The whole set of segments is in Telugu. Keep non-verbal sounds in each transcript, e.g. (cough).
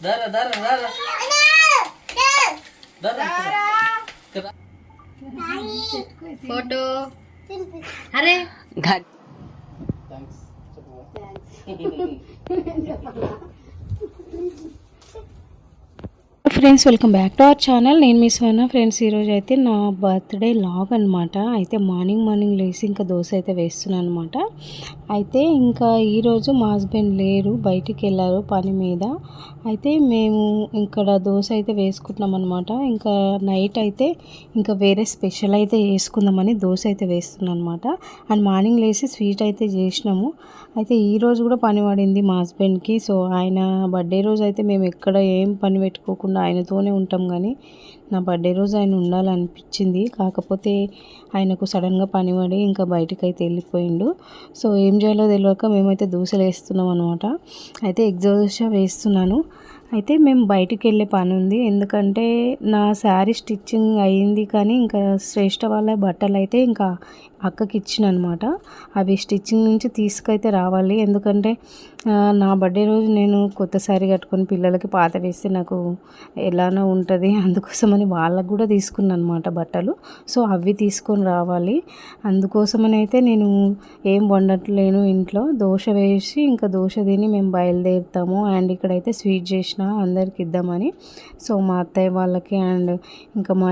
దారా దారా దారా. ఫోటో అరే thanks. (laughs) Friends welcome back to our channel. నేను మీ సోనా ఫ్రెండ్స్ ఈరోజు అయితే నా బర్త్డే లాగ్ అనమాట అయితే మార్నింగ్ మార్నింగ్ లేచి ఇంకా దోశ అయితే వేస్తున్నాను అనమాట అయితే ఇంకా ఈరోజు మా హస్బెండ్ లేరు బయటికి వెళ్ళారు పని మీద. అయితే మేము ఇక్కడ దోశ అయితే వేసుకుంటున్నాం అనమాట ఇంకా నైట్ అయితే ఇంకా వేరే స్పెషల్ అయితే వేసుకుందామని దోశ అయితే వేస్తున్నాను అనమాట అండ్ మార్నింగ్ లేచి స్వీట్ అయితే చేసినాము. అయితే ఈరోజు కూడా పని పడింది మా హస్బెండ్కి. సో ఆయన బర్త్డే రోజు అయితే మేము ఎక్కడ ఏం పని పెట్టుకోకుండా ఆయనతోనే ఉంటాం కానీ నా బర్త్డే రోజు ఆయన ఉండాలనిపించింది. కాకపోతే ఆయనకు సడన్గా పని పడి ఇంకా బయటికి అయితే వెళ్ళిపోయిండు. సో ఏం చేయాలో తెలియక మేమైతే దూసలు వేస్తున్నాం అనమాట అయితే ఎగ్ వేస్తున్నాను. అయితే మేము బయటికి వెళ్ళే పని ఉంది. ఎందుకంటే నా శారీ స్టిచ్చింగ్ అయింది కానీ ఇంకా శ్రేష్ఠ వాళ్ళ బట్టలు అయితే ఇంకా అక్కకి ఇచ్చిన అనమాట అవి స్టిచ్చింగ్ నుంచి తీసుకైతే రావాలి. ఎందుకంటే నా బర్త్డే రోజు నేను కొత్త శారీ కట్టుకొని పిల్లలకి పాత వేస్తే నాకు ఎలానో ఉంటుంది. (laughs) అందుకోసమని వాళ్ళకు కూడా తీసుకున్నాను అనమాట బట్టలు. సో అవి తీసుకొని రావాలి. అందుకోసమని అయితే నేను ఏం వండట్లేను ఇంట్లో. దోశ వేసి ఇంకా దోశ తిని మేము బయలుదేరుతాము. అండ్ ఇక్కడైతే స్వీట్ చేసిన అందరికి ఇద్దామని. సో మా అత్తయ్య వాళ్ళకి అండ్ ఇంకా మా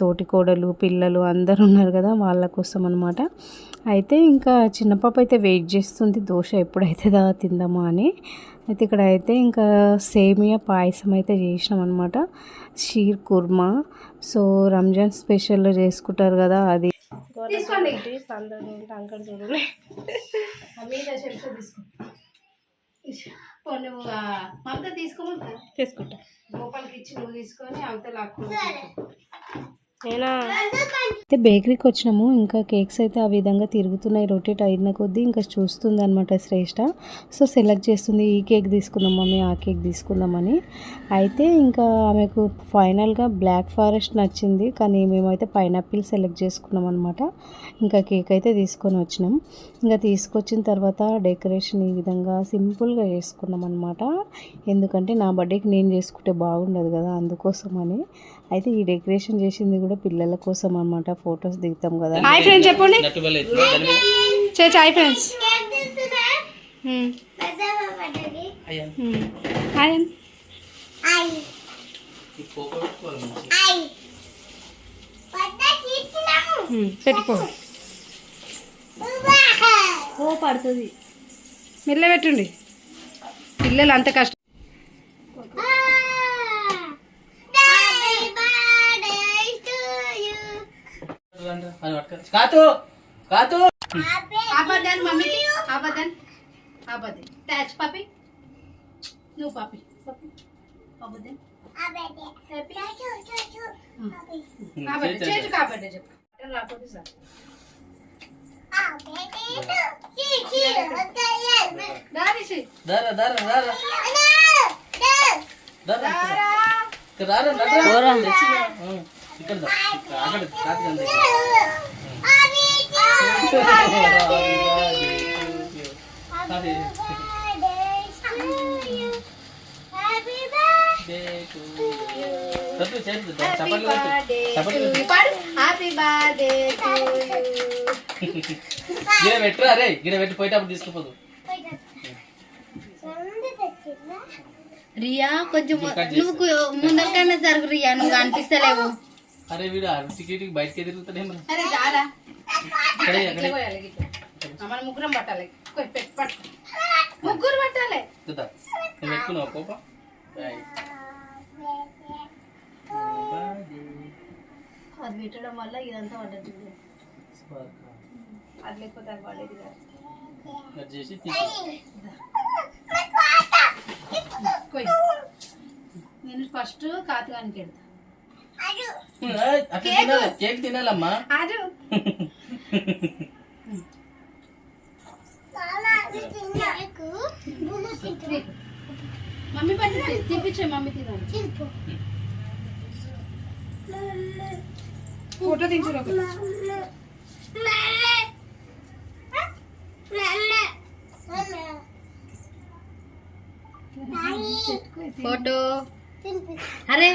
తోటి కోడలు పిల్లలు అందరు ఉన్నారు కదా వాళ్ళ కోసం అనమాట అయితే ఇంకా చిన్న పాప అయితే వెయిట్ చేస్తుంది దోశ ఎప్పుడైతే దా తిందామా అని. అయితే ఇక్కడ అయితే ఇంకా సేమియా పాయసం అయితే చేసినాం అనమాట షీర్ కుర్మా. సో రంజాన్ స్పెషల్లో చేసుకుంటారు కదా అది. తీసుకోండి. మీద చెప్తే తీసుకో. పోనీ నువ్వు, ఆ, మమత తీసుకోమంటా తీసుకుంటా. గోపాలకి ఇచ్చి నువ్వు తీసుకొని అవతల అయితే బేకరీకి వచ్చినాము. ఇంకా కేక్స్ అయితే ఆ విధంగా తిరుగుతున్నాయి. రొటేట్ అయిన కొద్దీ ఇంకా చూస్తుంది అనమాట శ్రేష్ఠ సో సెలెక్ట్ చేస్తుంది. ఈ కేక్ తీసుకుందాం మమ్మీ ఆ కేక్ తీసుకుందామని అయితే ఇంకా ఆమెకు ఫైనల్గా బ్లాక్ ఫారెస్ట్ నచ్చింది. కానీ మేమైతే పైనాపిల్ సెలెక్ట్ చేసుకున్నాం అనమాట ఇంకా కేక్ అయితే తీసుకొని వచ్చినాం. ఇంకా తీసుకొచ్చిన తర్వాత డెకరేషన్ ఈ విధంగా సింపుల్గా చేసుకున్నాం అనమాట ఎందుకంటే నా బర్త్డేకి నేను చేసుకుంటే బాగుండదు కదా అందుకోసమని. అయితే ఈ డెకరేషన్ చేసింది కూడా పిల్లల కోసం అనమాట ఫొటోస్ దిగుతాం కదా. హాయ్ ఫ్రెండ్స్ చెప్పండి. హాయ్ ఫ్రెండ్స్ ఈ పోక పెట్టుకోవాలి మంచిగా. పెట్టుకో. పడుతుంది. మెల్ల పెట్టండి. పిల్లలు అంత కష్టం కాతు! కాతు! ఆపద్దాను మమ్మీ. ఆపద్దాను. ఆపద్ది ట్యాచ్ పాపి. నువ్వు పాపి. పాపి. కాబట్టి చేసి కాబట్టి చెప్పు. రాకపోతే సార్. దారిసి దారా దారా దారా. దారా ఇక్కడ అక్కడ గిడ పెట్టురా రే? గిడ పెట్టి పోయేటప్పుడు తీసుకుపోదు. రియా కొంచెం. నువ్వు ముందరికన్నా జరుగు రియా నువ్వు కనిపిస్తలేవు. అరే వీడు టికెట్ బయటకి తిరుగుతాడేమో అరే దారా అక్కడే అక్కడే మన ముగ్గురం పట్టాలి. ముగ్గురు పట్టాలి నువ్వు కోప అది పెట్టడం వల్ల ఇదంతా పడ్డది. అది లేకపోతే అది పడేది కాదు చేసి. నేను ఫస్ట్ కాతుగానికి వెళ్తా అట్లా తినాలి కేక్ తినాలమ్మా. మమ్మీ పట్టి తిప్పించే మమ్మీ తినాలి. ఫోటో దించు ఫోటో అరే.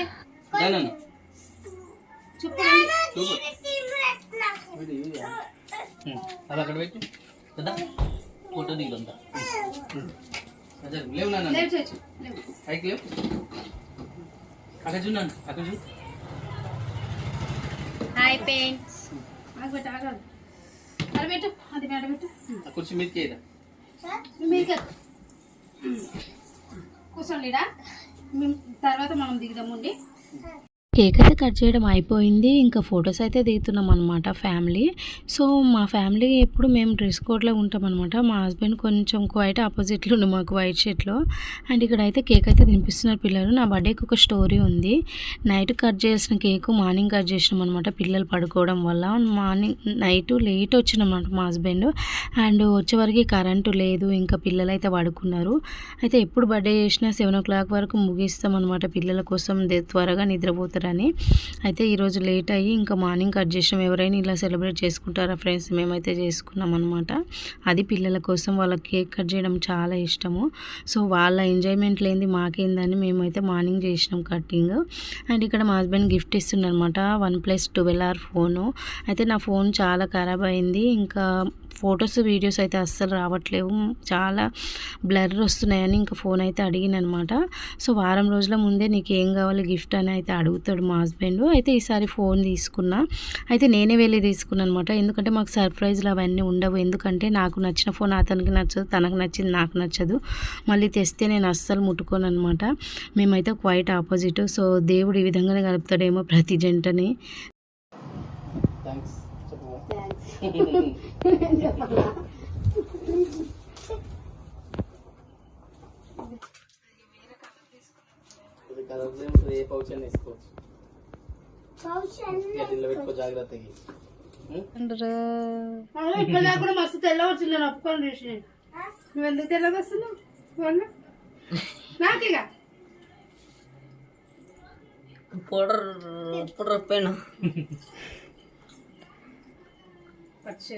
అది అక్కడ పెట్టు. కదా? ఫోటో అదే లేవు నాన్న. పైకి లేవు. అక్కడ చూడండి అక్కడ చూ హాయ్ పెయింట్స్ కుర్చీ మీదకి మేము తర్వాత మనం దిగుదామండి కేక్ అయితే కట్ చేయడం అయిపోయింది. ఇంకా ఫొటోస్ అయితే దిగుతున్నాం అనమాట ఫ్యామిలీ. సో మా ఫ్యామిలీ ఎప్పుడు మేము డ్రెస్ కోడ్లో ఉంటాం అనమాట మా హస్బెండ్ కొంచెం క్వైట్ ఆపోజిట్లో ఉంది మాకు వైట్ షర్ట్లో. అండ్ ఇక్కడ అయితే కేక్ అయితే తినిపిస్తున్నారు పిల్లలు. నా బర్త్డేకి ఒక స్టోరీ ఉంది. నైట్ కట్ చేసిన కేక్ మార్నింగ్ కట్ చేసినాం అనమాట పిల్లలు పడుకోవడం వల్ల. మార్నింగ్ నైట్ లేట్ వచ్చినమాట అనమాట మా హస్బెండ్. అండ్ వచ్చేవరకు కరెంటు లేదు. ఇంకా పిల్లలు అయితే పడుకున్నారు. అయితే ఎప్పుడు బర్త్డే చేసినా సెవెన్ ఓ క్లాక్ వరకు ముగిస్తాం అనమాట పిల్లల కోసం. త్వరగా నిద్రపోతారు. అని అయితే ఈరోజు లేట్ అయ్యి ఇంకా మార్నింగ్ కట్ చేసినాం. ఎవరైనా ఇలా సెలబ్రేట్ చేసుకుంటారా ఫ్రెండ్స్? మేమైతే చేసుకున్నాం అనమాట అది పిల్లల కోసం వాళ్ళ కేక్ కట్ చేయడం చాలా ఇష్టము. సో వాళ్ళ ఎంజాయ్మెంట్ లేనిది మాకేందని మేమైతే మార్నింగ్ చేసినాం కటింగ్ అండ్ ఇక్కడ మా husband gift ఇస్తున్నారనమాట one plus twelve R phone. అయితే నా ఫోన్ చాలా ఖరాబ్ అయింది. ఇంకా ఫొటోస్ వీడియోస్ అయితే అస్సలు రావట్లేవు. చాలా బ్లర్ వస్తున్నాయని ఇంకా ఫోన్ అయితే అడిగిన అనమాట సో వారం రోజుల ముందే నీకు ఏం కావాలి గిఫ్ట్ అని అయితే అడుగుతాడు మా హస్బెండ్. అయితే ఈసారి ఫోన్ తీసుకున్నా. అయితే నేనే వెళ్ళి తీసుకున్నాను అనమాట ఎందుకంటే మాకు సర్ప్రైజ్లు అవన్నీ ఉండవు. ఎందుకంటే నాకు నచ్చిన ఫోన్ అతనికి నచ్చదు తనకు నచ్చింది నాకు నచ్చదు. మళ్ళీ తెస్తే నేను అస్సలు ముట్టుకోను అనమాట మేమైతే క్వైట్ ఆపోజిట్. సో దేవుడు ఈ విధంగానే కలుపుతాడేమో ప్రతి జంటని. థ్యాంక్స్ ఇది కలర్ ఏ పౌచ్ అని వేసుకోవచ్చు ఇట్లా పెట్టుకో జాగ్రత్తగా ఇక్కడ కూడా మస్తు వచ్చింది నేను ఒప్పుకొని చూసి నువ్వు ఎందుకు తెల్లగా వస్తున్నావు పౌడర్ పౌడర్ పైన. పచ్చి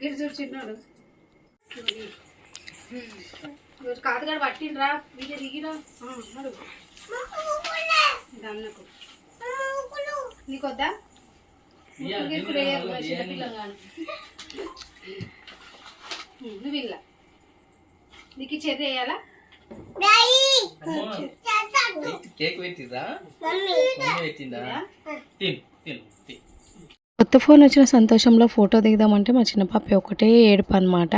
గిరి చూడు చిన్నాడు కాదుగాడు పట్టిండ్రా వీడియో దిగిరా దన్నకు నీకొద్దా నువ్వు ఇలా నీకు చెర్రి వేయాలా. కేక్ పెట్టిందా? మమ్మీ పెట్టిందా తిను తిను తిను. కొత్త ఫోన్ వచ్చిన సంతోషంలో ఫోటో దిగుదామంటే మా చిన్న పాప ఒకటే ఏడుపు అనమాట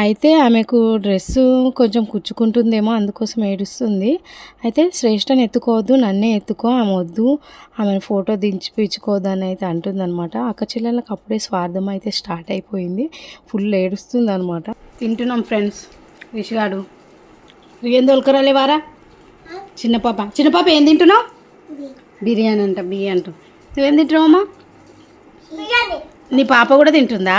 అయితే ఆమెకు డ్రెస్ కొంచెం కుచ్చుకుంటుందేమో అందుకోసం ఏడుస్తుంది. అయితే శ్రేష్టని ఎత్తుకోవద్దు నన్నే ఎత్తుకో ఆమె వద్దు ఆమెను ఫోటో దించిపించుకోవద్దు అని అయితే అంటుందన్నమాట. అక్క చెల్లెళ్ళకి అప్పుడే స్వార్థం అయితే స్టార్ట్ అయిపోయింది. ఫుల్ ఏడుస్తుంది అనమాట తింటున్నాం ఫ్రెండ్స్ రిషిగాడు ఏం దొలకరాలే వారా? చిన్న పాప. చిన్న పాప ఏం తింటున్నావు? బిర్యానీ. అంట బియ్య అంట. నువ్వేం తింటున్నావు అమ్మా నీ పాప కూడా తింటుందా?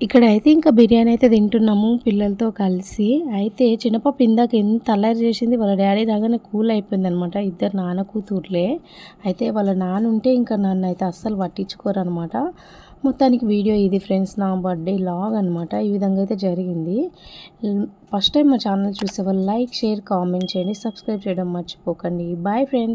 ఇక్కడ అయితే ఇంకా బిర్యానీ అయితే తింటున్నాము పిల్లలతో కలిసి. అయితే చిన్నపాప ఇందాక ఎంత అల్లరి చేసింది వాళ్ళ డాడీ రాగానే కూల్ అయిపోయింది అనమాట ఇద్దరు నాన్న కూతుర్లే. అయితే వాళ్ళ నాన్న ఉంటే ఇంకా నన్ను అయితే అస్సలు పట్టించుకోరు అనమాట మొత్తానికి వీడియో ఇది ఫ్రెండ్స్ నా బర్త్డే లాగ్ అనమాట ఈ విధంగా అయితే జరిగింది. ఫస్ట్ టైం మా ఛానల్ చూసే వాళ్ళు లైక్ షేర్ కామెంట్ చేయండి. సబ్స్క్రైబ్ చేయడం మర్చిపోకండి. Bye friends.